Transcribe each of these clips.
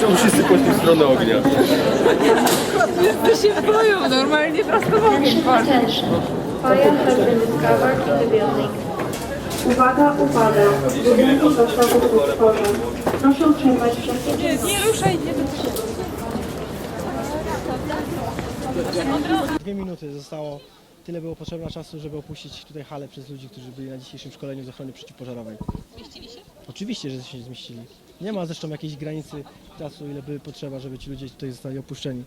Czemu wszyscy poszli w stronę ognia? To się boją, normalnie has been discovered in the building. Uwaga, uwaga. W budynku został ukryty pożar. Proszę przerwać wszelkie Nie, nie ruszaj, nie Dwie minuty zostało. Tyle było potrzebne czasu, żeby opuścić tutaj halę przez ludzi, którzy byli na dzisiejszym szkoleniu z ochrony przeciwpożarowej. Zmieścili się? Oczywiście, że się zmieścili. Nie ma zresztą jakiejś granicy czasu, ile by potrzeba, żeby ci ludzie tutaj zostali opuszczeni.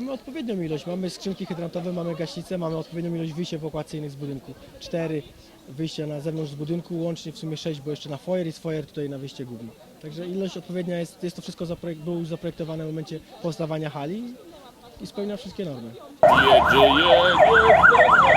Mamy odpowiednią ilość, mamy skrzynki hydrantowe, mamy gaśnicę, mamy odpowiednią ilość wyjść ewakuacyjnych z budynku. Cztery wyjścia na zewnątrz z budynku, łącznie w sumie sześć, bo jeszcze na foyer z foyer tutaj na wyjście główne. Także ilość odpowiednia jest, jest to wszystko zaprojek- było już zaprojektowane w momencie powstawania hali i spełnia wszystkie normy. Jedzie, jedzie.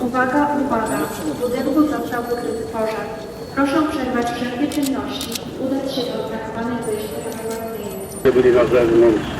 Uwaga, uwaga. W budynku został ukryty pożar. Proszę przerwać wszelkie czynności i udać się do oznakowanych wyjść ewakuacyjnych. byli na zewnątrz.